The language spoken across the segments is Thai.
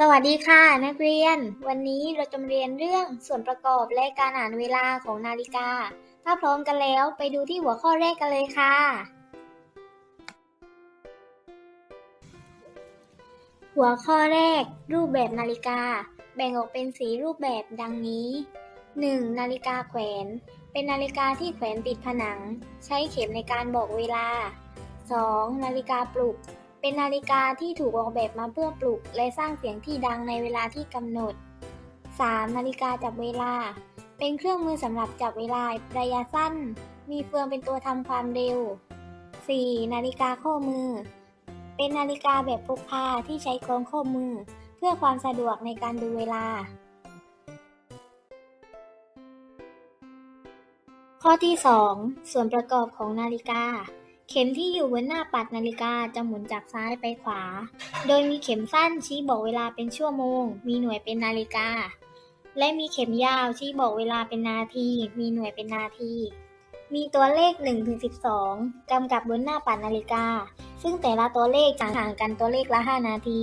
สวัสดีค่ะ นักเรียน วันนี้เราจะมาเรียนเรื่องส่วนประกอบและการอ่านเวลาของนาฬิกา ถ้าพร้อมกันแล้วไปดูที่หัวข้อแรกกันเลยค่ะ หัวข้อแรก รูปแบบนาฬิกา แบ่งออกเป็นสีรูปแบบดังนี้ 1. นาฬิกาแขวน เป็นนาฬิกาที่แขวนติดผนัง ใช้เข็มในการบอกเวลา 2. นาฬิกาปลุก เป็นนาฬิกาที่ถูกออกแบบมาเพื่อปลุก และสร้างเสียงที่ดังในเวลาที่กำหนด 3. นาฬิกาจับเวลา เป็นเครื่องมือสำหรับจับเวลาระยะสั้น มีเฟืองเป็นตัวทำความเร็ว 4. นาฬิกาข้อมือ เป็นนาฬิกาแบบพกพาที่ใช้คล้องข้อมือ เพื่อความสะดวกในการดูเวลา ข้อที่ 2 ส่วนประกอบของนาฬิกา เข็มที่อยู่บนหน้าปัดนาฬิกาจะหมุนจากซ้ายไปขวา โดยมีเข็มสั้นชี้บอกเวลาเป็นชั่วโมง มีหน่วยเป็นนาฬิกา และมีเข็มยาวชี้บอกเวลาเป็นนาที มีหน่วยเป็นนาที มีตัวเลข1ถึง12 กำกับบนหน้าปัดนาฬิกา ซึ่งแต่ละตัวเลขจะห่างกันตัวเลขละ 5 นาที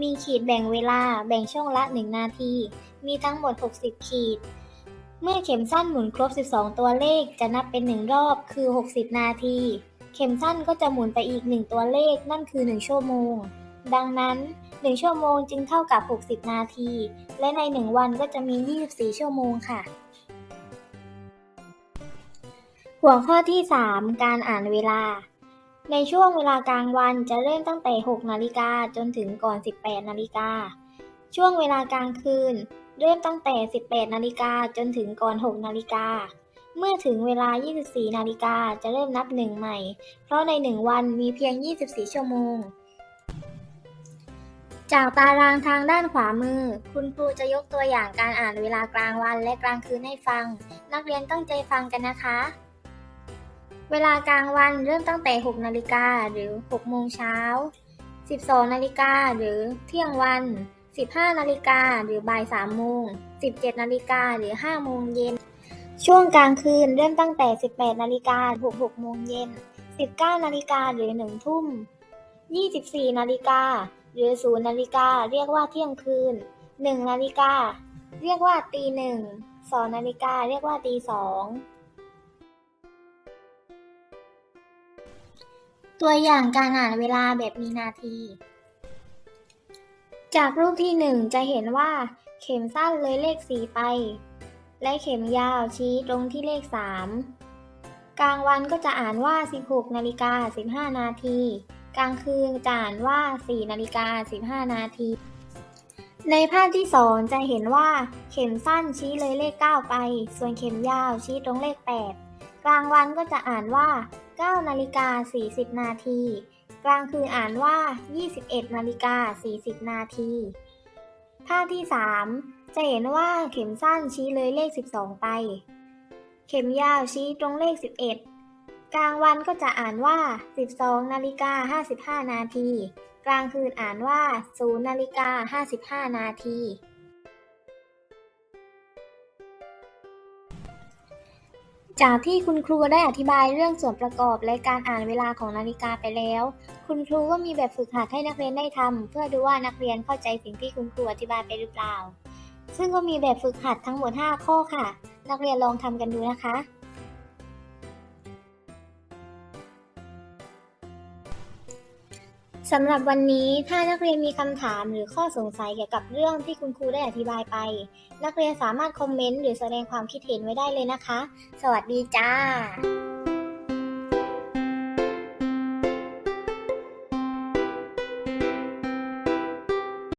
มีขีดแบ่งเวลา แบ่งช่องละ 1 นาที มีทั้งหมด 60 ขีด เมื่อเข็มสั้นหมุนครบ 12 ตัวเลขจะนับเป็น 1 รอบคือ 60 นาที เข็มสั้นก็จะหมุนไปอีก 1 ตัวเลขนั่นคือ 1 ชั่วโมง ดังนั้น 1 ชั่วโมงจึงเท่ากับ 60 นาที และใน 1 วันก็จะมี 24 ชั่วโมงค่ะ หัวข้อที่ 3 การอ่านเวลา ในช่วงเวลากลางวันจะเริ่มตั้งแต่ 6 นาฬิกาจนถึงก่อน 18 นาฬิกา ช่วงเวลากลางคืน เริ่มตั้งแต่ 18 นาฬิกาจนถึงก่อน 6 นาฬิกา เมื่อถึงเวลา 24 นาฬิกาจะเริ่มนับหนึ่งใหม่ เพราะใน 1 วันมีเพียง 24 ชั่วโมง จากตารางทางด้านขวามือ คุณครูจะยกตัวอย่างการอ่านเวลากลางวันและกลางคืนให้ฟัง นักเรียนตั้งใจฟังกันนะคะ เวลากลางวันเริ่มตั้งแต่ 6 นาฬิกาหรือ 6 โมงเช้า 12 นาฬิกาหรือเที่ยงวัน 15 นาฬิกาหรือบ่าย3โมง 17 นาฬิกาหรือ 5 โมงเย็น ช่วงกลางคืนเริ่มตั้งแต่ 18 นาฬิกาถึง6โมงเย็น 19 นาฬิกาหรือ 1 ทุ่ม 24 นาฬิกาหรือ 0 นาฬิกาเรียกว่าเที่ยงคืน 1 นาฬิกาเรียกว่าตีหนึ่ง2นาฬิกาเรียกว่าตีสอง ตัวอย่างการอ่านเวลาแบบมีนาที จากรูปที่1จะเห็นว่า เข็มสั้นเลยเลข4ไป และเข็มยาวชี้ตรงที่เลข3กลางวันก็จะอ่านว่า 16นาฬิกา15 นาที กลางคืนจะอ่านว่า 4นาฬิกา15 นาที ในภาพที่2จะเห็นว่า เข็มสั้นชี้เลยเลข 9 ไป ส่วนเข็มยาวชี้ตรงเลข 8 กลางวันก็จะอ่านว่า 9นาฬิกา40 นาที กลางคืนอ่านว่า 21นาฬิกา 40 นาที ภาพที่ 3 จะเห็นว่าเข็มสั้นชี้เลยเลข 12 ไป เข็มยาวชี้ตรงเลข 11 กลางวันก็จะอ่านว่า 12นาฬิกา 55 นาที กลางคืนอ่านว่า 0นาฬิกา 55 นาที จากที่คุณครูได้อธิบายเรื่องส่วนประกอบและการอ่านเวลาของนาฬิกาไปแล้ว คุณครูก็มีแบบฝึกหัดให้นักเรียนได้ทำเพื่อดูว่านักเรียนเข้าใจสิ่งที่คุณครูอธิบายไปหรือเปล่า ซึ่งก็มีแบบฝึกหัดทั้งหมด 5 ข้อค่ะ นักเรียนลองทำกันดูนะคะ สำหรับวันนี้ถ้านักเรียนมีคำถามหรือข้อสงสัยเกี่ยวกับเรื่องที่คุณครูได้อธิบายไป นักเรียนสามารถคอมเมนต์หรือแสดงความคิดเห็นไว้ได้เลยนะคะ สวัสดีจ้า